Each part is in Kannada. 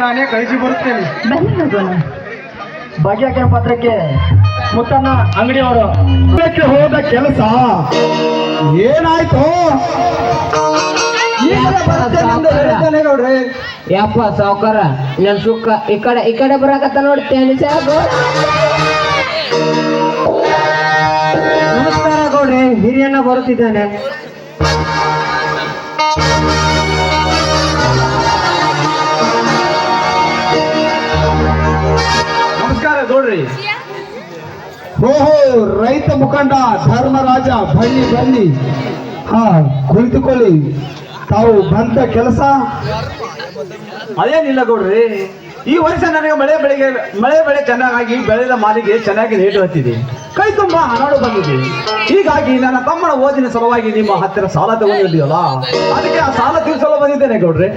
ನಾನೇ ಕಳಿಸಿ ಬರುತ್ತೇನೆ. ಬನ್ನಿ ಹೋಗೋಣ ಭಾಗ್ಯಕರ ಪತ್ರಕ್ಕೆ ಮುತ್ತಣ್ಣ ಅಂಗಡಿಯವರು ಹೋದ ಕೆಲಸ. ಏನಾಯ್ತು? ಯಪ್ಪ ಸಾವುಕಾರ ನನ್ ಸುಕ್ಕ ಈ ಕಡೆ ಈ ಕಡೆ ಬರಾಕತ್ತ ನೋಡಿ ಸಾಕು. ನಮಸ್ಕಾರ ಗೌಡ್ರೆ ಹಿರಿಯಣ್ಣ ಬರುತ್ತಿದ್ದಾನೆ. ಗೌಡ್ರಿ ಓಹೋ ರೈತ ಮುಖಂಡ ಧರ್ಮರಾಜ ಬನ್ನಿ ಬನ್ನಿ. ಹಾ ಕುಳಿತುಕೊಳ್ಳಿ. ತಾವು ಬಂದ ಕೆಲಸ. ಅದೇನಿಲ್ಲ ಗೌಡ್ರಿ. ಈ ವರ್ಷ ನನಗೆ ಮಳೆ ಬೆಳೆಗೆ ಮಳೆ ಬೆಳೆ ಚೆನ್ನಾಗಿ ಬೆಳೆದ ಮಾಲಿಗೆ ಚೆನ್ನಾಗಿ ರೇಟ್ ಹತ್ತಿದೆ. ಕೈ ತುಂಬಾ ಹಣಾಡು ಬಂದಿದೆ. ಹೀಗಾಗಿ ನನ್ನ ತಮ್ಮನ ಓದಿನ ಸಲುವಾಗಿ ನಿಮ್ಮ ಹತ್ತಿರ ಸಾಲ ತಗೊಂಡಿದ್ದೀವಲ್ಲ? ಅದಕ್ಕೆ ಆ ಸಾಲ ತೀರಿಸಲು ಬಂದಿದ್ದೇನೆ ಗೌಡ್ರೆ.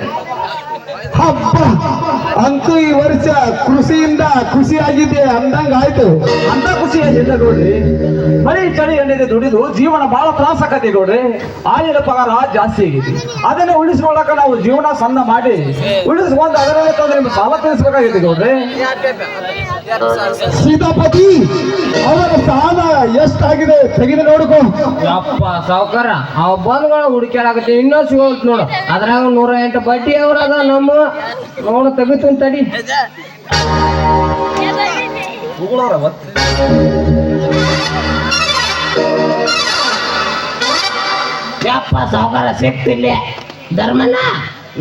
ಹಬ್ಬ. ಅಂತೂ ಈ ವರ್ಷ ಕೃಷಿಯಿಂದ ಖುಷಿ ಆಗಿದೆ ಅಂದಂಗ ಆಯ್ತು. ಅಂತ ಖುಷಿ ಆಗಿದೆ ನೋಡ್ರಿ. ಬರೀ ಚಳಿ ಎಣ್ಣೆದೆ ದುಡಿದು ಜೀವನ ಬಹಳ ತ್ರಾಸ ಆಕತಿ ನೋಡ್ರಿ. ಆಯಿನ ಪಗಾರ ಜಾಸ್ತಿ ಆಗಿದೆ ಅದನ್ನೇ ಉಳಿಸ್ಕೊಳ್ಳಕ ನಾವು ಜೀವನ ಸಂದ ಮಾಡಿ ಉಳಿಸ್ಕೊಂಡು ಅದರಲ್ಲೇ ತಂದ್ರೆ ನಿಮ್ಗೆ ಸಾಲ ತೀರಿಸಬೇಕಾಗಿದೆ ಗೌಡ್ರಿ ಸೀತಾಪತಿ ಅವರ ಸ್ಥಾನ ಎಷ್ಟಾಗಿದೆ? ತೆಗೆದು ನೋಡ್ಕೊ. ಯಪ್ಪ ಸಾವುಕಾರ ಅವ ಬಂದ್ಗಳ ಹುಡುಕ್ಯಾಡಕತ್ತಿ ಇನ್ನೂ ಸಿಗೋಲ್ತ್ ನೋಡು. ಅದ್ರಾಗ ನೂರ ಎಂಟು ಬಡ್ಡಿ ಅವ್ರದ ನಮ್ಮ? ನೋಡು ತೆಗಿತೀನಿ ತಡಿ ಯಪ್ಪ ಸಾವುಕಾರ ಸಿಕ್ತಿಲ್ಲ ಧರ್ಮಣ್ಣ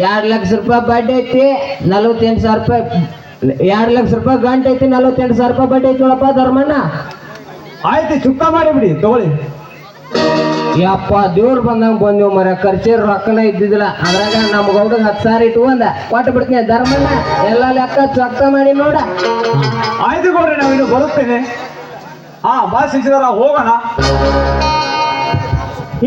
ಎರಡು ಲಕ್ಷ ರೂಪಾಯಿ ಬಡ್ಡಿ ಐತಿ ನಲ್ವತ್ತೆಂಟು ಸಾವಿರ ರೂಪಾಯಿ ಎರಡು ಲಕ್ಷ ರೂಪಾಯಿ ಗಂಟೆ ಐತಿ ನಲವತ್ತೆಂಟು ಸಾವಿರ ರೂಪಾಯಿ ಬಡ್ಡಿ ಐತಿ ನೋಡಪ್ಪ ಧರ್ಮಣ್ಣ. ಆಯ್ತು ಚುಕ್ತ ಮಾಡಿಬಿಡಿ ತಗೊಳ್ಳಿ. ಯಪ್ಪ ದೇವ್ರು ಬಂದಂಗ ಬಂದೆವು ಮರ ಖರ್ಚಿ ರೊಕ್ಕನ ಇದ್ದಿದ್ದಿಲ್ಲ. ಅದ್ರಾಗ ನಮ್ಮ ಗೌಡಗ್ ಹತ್ತು ಸಾವಿರ ಒಂದ ಕೊಟ್ಟು ಬಿಡ್ತೀನಿ ಧರ್ಮಣ್ಣ. ಎಲ್ಲ ಲೆಕ್ಕ ಚೊಕ್ಕ ಮಾಡಿ ನೋಡ. ಆಯ್ತು ಗೌಡ್ರಿ ನಾವು ಇನ್ನು ಬರುತ್ತೇನೆ ಹಾ ಬಾ ಸಿಕ್ಕಿದಾರ ಹೋಗೋಣ.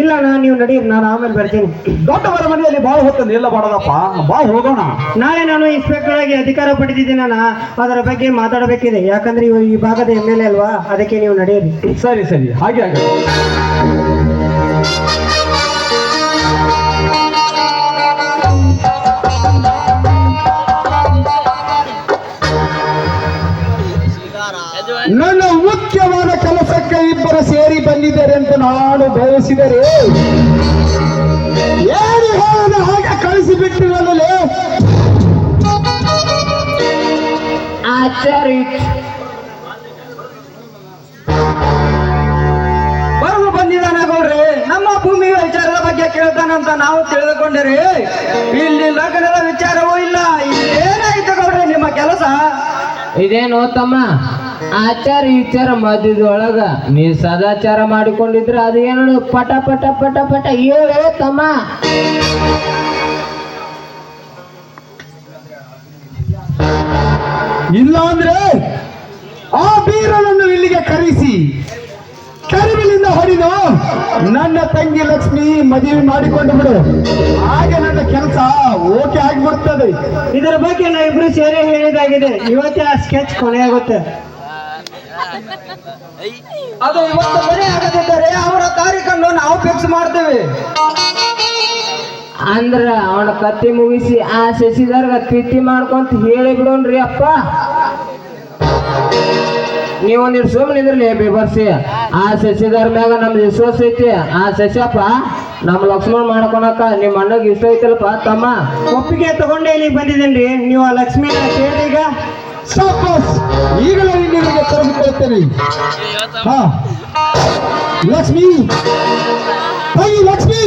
ಇಲ್ಲ ನಾ ನೀವು ನಡೀರಿ ನಾನು ಆಮೇಲೆ ಬರ್ತೀನಿ. ದೊಡ್ಡವರ ಮನೆಯಲ್ಲಿ ಬಾವು ಹೋಗ್ತದೆ ಇಲ್ಲ ಮಾಡೋದಪ್ಪ ಬಾ ಹೋಗೋಣ. ನಾಳೆ ನಾನು ಇನ್ಸ್ಪೆಕ್ಟರ್ ಆಗಿ ಅಧಿಕಾರ ಪಡೆದಿದ್ದೀನಣ್ಣ ಅದರ ಬಗ್ಗೆ ಮಾತಾಡಬೇಕಿದೆ. ಯಾಕಂದ್ರೆ ಇವು ಈ ಭಾಗದ ಎಂ ಎಲ್ ಎ ಅಲ್ವಾ? ಅದಕ್ಕೆ ನೀವು ನಡೆಯಿರಿ. ಸರಿ ಸರಿ. ಹಾಗೆ ಹಾಗೆ. ಬಂದಿದ್ದಾರೆ ಅಂತ ನಾನು ಬಯಸಿದರೆ ಏನು ಹೇಳದ ಹಾಗೆ ಕಳಿಸಿಬಿಟ್ಟಿರಲೇ ಆಚಾರಿ ಬರಲು ಬಂದಿದ್ದಾನೆ ಗೌಡ್ರಿ ನಮ್ಮ ಭೂಮಿ ವಿಚಾರದ ಬಗ್ಗೆ ಕೇಳ್ತಾನಂತ ನಾವು ತಿಳಿದುಕೊಂಡರೆ ಇಲ್ಲಿ ಲಗ್ನದ ವಿಚಾರವೂ ಇಲ್ಲ. ಏನಾಯ್ತು ಗೌಡ್ರಿ ನಿಮ್ಮ ಕೆಲಸ? ಇದೇನು ತಮ್ಮ? ಆಚಾರ ವಿಚಾರ ಮಧ್ಯದೊಳಗ ನೀ ಸದಾಚಾರ ಮಾಡಿಕೊಂಡಿದ್ರ ಅದು ಏನು ಪಟ ಪಟ ಪಟ ಪಟ ಏಳೇ ತಮ್ಮ. ಇಲ್ಲ ಅಂದ್ರೆ ಆ ಬೀರನನ್ನು ಇಲ್ಲಿಗೆ ಕರೆಸಿ ಕರಿವಿಲಿಂದ ಹೊಡೆದು ನನ್ನ ತಂಗಿ ಲಕ್ಷ್ಮಿ ಮದುವೆ ಮಾಡಿಕೊಂಡು ಬಿಡು. ಹಾಗೆ ನನ್ನ ಕೆಲಸ ಓಕೆ ಆಗಿಬಿಡ್ತದೆ. ಇದರ ಬಗ್ಗೆ ನಾ ಇಬ್ರು ಸೇರಿ ಹೇಳಿದಾಗಿದೆ. ಇವತ್ತೇ ಆ ಸ್ಕೆಚ್ ಕೊನೆಯಾಗುತ್ತೆ. ಅದು ಇವತ್ತು ಮನೆ ಆಗದಿದ್ದರೆ ಅವರ ತಾರೀಖನ್ನು ನಾವು ಫಿಕ್ಸ್ ಮಾಡ್ತೇವೆ. ಅಂದ್ರ ಅವನ ಕತ್ತಿ ಮುಗಿಸಿ ಆ ಶಶಿಧರ್ಗ ಪ್ರೀತಿ ಮಾಡ್ಕೊಂತ ಹೇಳಿ ರೀ ಅಪ್ಪ. ನೀವೊಂದಿಟ್ಟು ಸುಮ್ಮನೆ ಇದ್ರಲ್ಲಿ ಬೇಬರ್ಸಿ. ಆ ಶಶಿಧರ್ ಮ್ಯಾಗ ನಮ್ದು ವಿಶ್ವಾಸ ಐತಿ. ಆ ಶಶಪ್ಪ ನಮ್ಮ ಲಕ್ಷ್ಮಣ್ ಮಾಡ್ಕೊಳಕ ನಿಮ್ಮ ಅಣ್ಣಗೆ ಇಷ್ಟ ಐತಲ್ಪ ತಮ್ಮ. ಒಪ್ಪಿಗೆ ತಗೊಂಡೇ ಇಲ್ಲಿಗೆ ಬಂದಿದ್ದೀನಿ ನೀವು ಆ ಲಕ್ಷ್ಮಿ ಕೇಳಿದೀಗ ಈಗಲೇ ನಿಮಗೆ ಕರೆದುಕೊಳ್ತೇನೆ ಹಾ. ಲಕ್ಷ್ಮಿ. ತಾಯಿ ಲಕ್ಷ್ಮಿ.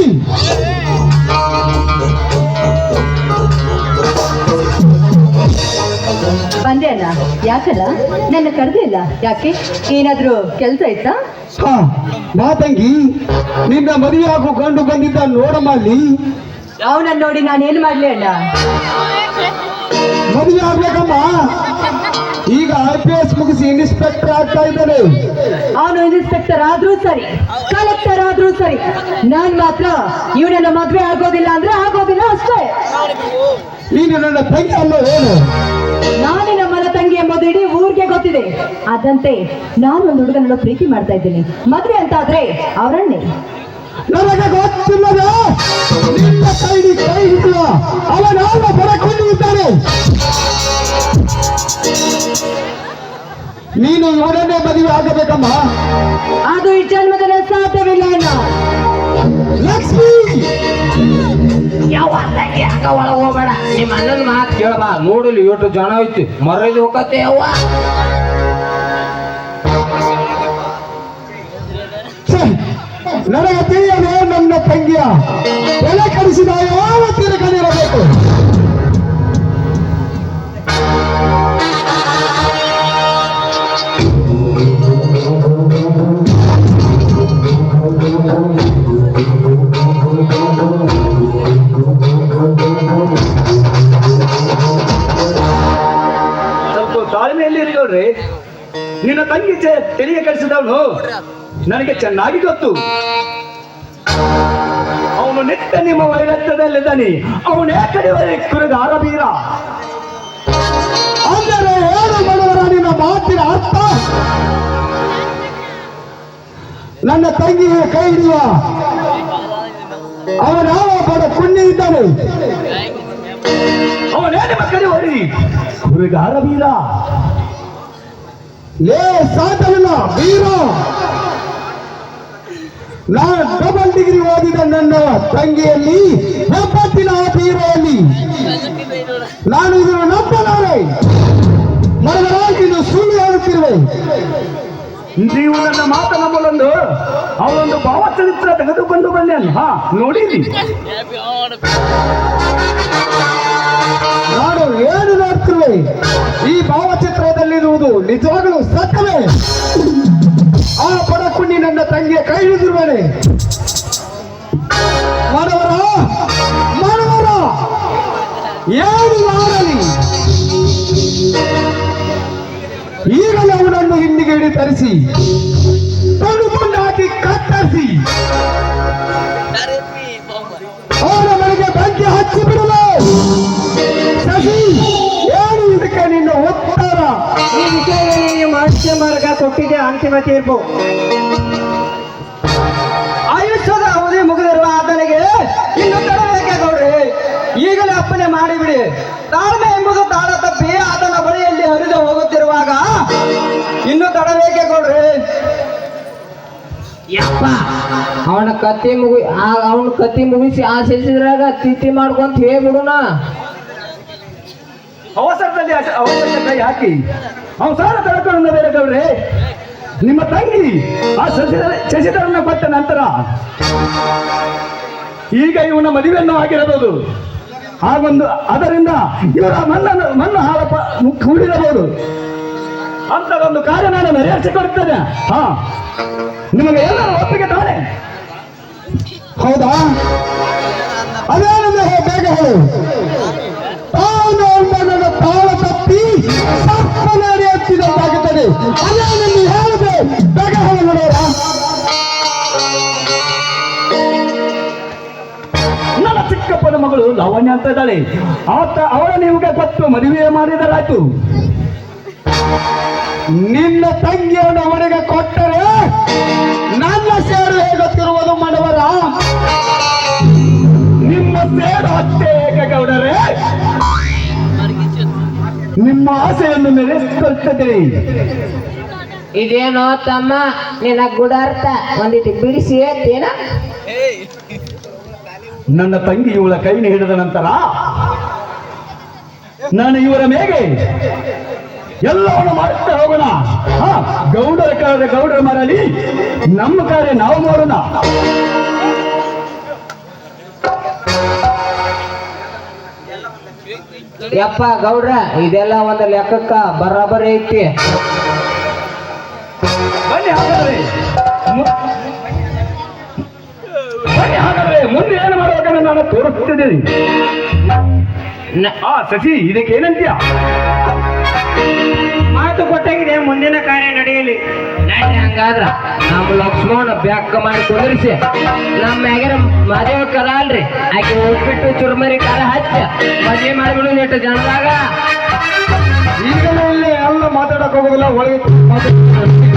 ಬಂದೆ ಅಲ್ಲ? ಯಾಕಲ್ಲ? ನನ್ನ ಕರೆದೇ ಇಲ್ಲ ಯಾಕೆ? ಏನಾದ್ರೂ ಕೆಲಸ ಇತ್ತಾ? ಹಾ. ಬಾ ತಂಗಿ ನಿನ್ನ ಮದುವೆ ಆಗು ಗಂಡು ಬಂದಿದ್ದ ನೋಡಮ್ಮ ಅಲ್ಲಿ. ಅವನನ್ನ ನೋಡಿ ನಾನು ಏನ್ ಮಾಡ್ಲಿ ಅಣ್ಣ? ಮದುವೆ ಆಗ್ಬೇಕಮ್ಮ. ಈಗ ಆರ್ ಪಿ ಎಸ್ ಮುಗಿಸಿ ಇನ್ಸ್ಪೆಕ್ಟರ್ ಆಗ್ತಾ ಇದ್ದಾನೆ. ಅವನು ಇನ್ಸ್ಪೆಕ್ಟರ್ ಆದ್ರೂ ಸರಿ ಕಲೆಕ್ಟರ್ ಆದ್ರೂ ಸರಿ. ನಾನ್ ಮಾತ್ರ ಇವನನ್ನ ಮದ್ವೆ ಆಗೋದಿಲ್ಲ ಅಂದ್ರೆ ಆಗೋದಿಲ್ಲ ಅಷ್ಟೇ. ನೀನು ನನ್ನ ತಂಗಿ ಅಲ್ಲ ಏನು ನಾನೇ ನಮ್ಮನ ತಂಗಿ ಎಂಬುದು ಇಡೀ ಊರಿಗೆ ಗೊತ್ತಿದೆ. ಅದಂತೆ ನಾನು ಒಂದು ಹುಡುಗನನ್ನು ಪ್ರೀತಿ ಮಾಡ್ತಾ ಇದ್ದೀನಿ. ಮದ್ವೆ ಅಂತ ಆದ್ರೆ ಅವರನ್ನೇ. ನನಗೆ ಗೊತ್ತಿಲ್ಲದ ನಿನ್ನ ಕೈ ಕೈ ಹಿಡಿಯುವ ಅವನ ಬರಕೊಂಡಿದ್ದಾನೆ ನೀನು ಇವನನ್ನೇ ಮದುವೆ ಆಗಬೇಕಮ್ಮ. ಅದು ಈ ಜನ್ಮದಲ್ಲಿ ಸಾಧ್ಯವಿಲ್ಲ ಅಣ್ಣ. ಲಕ್ಷ್ಮಿ! ಯಾವ ಯಾಕ ಒಳಗ ಹೋಗ್ಬೇಡ? ನಿಮ್ಮ ಅಣ್ಣನ ಮಾತು ಕೇಳಬಾ. ನೋಡಲಿ ಎಷ್ಟು ಜನ ಐತಿ. ಮರಳಿ ಹೋಗತ್ತೆ ನನಗೆ ತಿಳಿಯದೆ ನನ್ನ ತಂಗಿಯ. ಸ್ವಲ್ಪ ತಾಳ್ಮೆಯಲ್ಲಿ ಇರ್ಕೊಳ್ರಿ ನಿನ್ನ ತಂಗಿ ತೆರಿಗೆ ಕಳಿಸಿದವನು ನನಗೆ ಚೆನ್ನಾಗಿ ಗೊತ್ತು. ಅವನು ನಿತ್ಯ ನಿಮ್ಮ ವೈರತ್ವದಲ್ಲಿದ್ದಾನೆ ಅವನು ಕಡಿವರೆ ಕುರಿದ ಆರಬೀರ? ಅಂದರೆ ಏನು ಮಾಡುವರ ನಿನ್ನ ಮಾತಿನ ಅರ್ಥ? ನನ್ನ ತಂಗಿಗೆ ಕೈ ಹಿಡಿಯುವ. ಅವನ ಬಡ ಪುಣ್ಯ ಇದ್ದಾನೆ? ಅವನೇ ನಿಮ್ಮ ಕಡಿವರಿ ಕುರುಗಾರ ಬೀರ ಲೇ ಸಾಧನ ವೀರ. ನಾನು ಡಬಲ್ ಡಿಗ್ರಿ ಓದಿದ ನನ್ನ ತಂಗಿಯಲ್ಲಿ ಒಬ್ಬತ್ತಿನ ಬೀರೆಯಲ್ಲಿ ನಾನು ಇದನ್ನು ನಂಬಲಾರೆ. ಮರಗಳಾಗಿ ಇದು ಸುಳ್ಳು ಹೇಳುತ್ತಿರುವೆ. ನೀವು ನನ್ನ ಮಾತನ್ನ ಮೂಲೊಂದು ಅವನೊಂದು ಭಾವಚರಿತ್ರ ತೆಗೆದುಕೊಂಡು ಬಂದೆ ಹಾ ನೋಡಿ ನಾನು ಏನು ನೋಡ್ತಿರುವೆ? ಈ ಭಾವಚಿತ್ರದಲ್ಲಿರುವುದು ನಿಜವಾಗಲೂ ಸತ್ಯವೇ? ಆ ಬಡಕುಣ್ಣಿ ನನ್ನ ತಂಗಿಯ ಕೈ ಹಿಡಿದಿರುವನೆ. ಮಾನವರ ಮಾನವರ ಏನು ತರಿಸಿ. ತೊಡುಕೊಂಡು ಹಾಕಿ ಕತ್ತರಿಸಿ. ಅವರ ಮನೆಗೆ ಬೆಂಕಿ ಹಚ್ಚಿ ಬಿಡಲು. ಶಶಿ ಏನು ಇದಕ್ಕೆ ನಿನ್ನ ಉತ್ತರ. ಈ ವಿಷಯದಲ್ಲಿ ಮನುಷ್ಯ ಮಾರ್ಗ ಕೊಟ್ಟಿದ್ದೆ ಅಂತಿಮ ತೀರ್ಪು. ಆಯುಷ್ಯದ ಅವಧಿ ಮುಗಿದಿರುವ ಆತನಿಗೆ ಇನ್ನು ತಡಬೇಕೆ ಈಗಲೇ ಅಪ್ಪನೆ ಮಾಡಿಬಿಡಿ. ತಾಳ್ಮೆ ಎಂಬುದು ತಾಳ ತಪ್ಪಿ ಅವನ ಕತ್ತಿ ಮುಗಿ ಅವನ ಕತ್ತಿ ಮುಗಿಸಿ ಆಶಿಸಿದ್ರಾಗ ತಿಥಿ ಮಾಡ್ಕೊಂತ ಹೇಳ್ಬಿಡುನ ಅವಸರದಲ್ಲಿ ಹಾಕಿ ಕೈ ಹಾಕಿ. ಅವಸರ ಬೇರೆ ಕವ್ರೆ ನಿಮ್ಮ ತಂಗಿ ಆ ಶಶಿಧರ ಶಶಿಧರನ್ನ ಕೊಟ್ಟ ನಂತರ ಈಗ ಇವನ ಮದುವೆಯನ್ನು ಆಗಿರಬಹುದು. ಹಾಗೊಂದು ಅದರಿಂದ ಇವರ ಮಣ್ಣನ್ನು ಮಣ್ಣು ಹಾಲಪ್ಪ ಕೂಡಿರಬಹುದು. ಅಂತ ಒಂದು ಕಾರ್ಯ ನಾನು ನೆರವೇರಿಸಿಕೊಡುತ್ತೇನೆ ಹಾ. ನಿಮಗೆ ಎಲ್ಲರೂ ಒಪ್ಪಿಗೆ ತಾನೆ. ಹೌದಾ? ಅದೇ ಬೇಗ ಹೇಳು ತಾನು ನನ್ನ ತಾಳ ತಪ್ಪಿ ಸಪ್ಪನಾಡಿ ಹತ್ತಿದಂತಾಗುತ್ತದೆ ಅದೇನೆಂದು ಹೇಳಿದೆ ಬೇಗ ಹೇಳು ನೋಡೋರ ನನ್ನ ಚಿಕ್ಕಪ್ಪನ ಮಗಳು ಲಾವಣ್ಯ ಅಂತ ಇದ್ದಾಳೆ. ಆತ ಅವಳ ನಿಮಗೆ ಕೊಟ್ಟು ಮದುವೆ ಮಾಡಿದರಾಯ್ತು. ನಿನ್ನ ತಂಗಿಯನ್ನು ಅವನಿಗೆ ಕೊಟ್ಟರೆ ನನ್ನ ಸೇರು ಹೇಗುತ್ತಿರುವುದು ಮನವರ. ನಿಮ್ಮ ಸೇರು ಹತ್ತೆ ಏಕೆ ಗೌಡರೇ? ನಿಮ್ಮ ಆಸೆಯನ್ನು ನೆರೆಸಿಕೊಳ್ತಿದ್ದೀರಿ ಇದೇನೋ ತಮ್ಮ ನಿನ್ನ ಗುಡಾರ್ಥ? ಒಂದಿಟ್ಟು ಬಿಡಿಸಿ ಹೇಳ್ತೀನ ನನ್ನ ತಂಗಿ ಇವಳ ಕೈನ ಹಿಡಿದ ನಂತರ ನಾನು ಇವರ ಮೇಗೆ ಎಲ್ಲವನ್ನು ಮಾಡುತ್ತಾ ಹೋಗೋಣ. ಹಾ ಗೌಡರ ಕಾರ್ಯ ಗೌಡರ ಮರಲಿ ನಮ್ಮ ಕಾರ್ಯ ನಾವು ಮಾಡೋಣ. ಯಪ್ಪ ಗೌಡ್ರ ಇದೆಲ್ಲ ಒಂದು ಲೆಕ್ಕಕ್ಕ ಬರಾಬರಿ ಐತಿ. ಬನ್ನಿ ಹಾಗಾದ್ರೆ. ಬನ್ನಿ ಹಾಗಾದ್ರೆ ಮುಂದೆ ಏನು ಮಾಡಬೇಕಂದ್ರೆ ನಾನು ತೋರಿಸ್ತಿದ್ದೀನಿ. ಆ ಸಸಿ ಇದಕ್ಕೆ ಏನಂತೀಯ? ಮಾತು ಕೊಟ್ಟಾಗಿದೆ ಮುಂದಿನ ಕಾರ್ಯ ನಡೆಯಲಿ. ಹಂಗಾದ್ರ ನಮ್ಮ ಲಕ್ಷ್ಮಣ ಬ್ಯಾಕ್ ಮಾಡಿ ಕುಂದ್ರಿಸಿ ನಮ್ಮ ಮ್ಯಾಗಿನ ಮದುವೆ ಅಲ್ರಿ. ಆಕೆ ಹೋಗ್ಬಿಟ್ಟು ಚುರುಮರಿ ಕಾಲ ಹಚ್ಚ ಮದುವೆ ಮಾಡಿಬಿಡು ಎಷ್ಟು ಜನದಾಗ. ಈಗಲೇ ಇಲ್ಲೇ ಎಲ್ಲ ಮಾತಾಡಕ್ ಹೋಗೋದಿಲ್ಲ ಒಳಗೆ ಮಾತಾಡ್ತೀನಿ.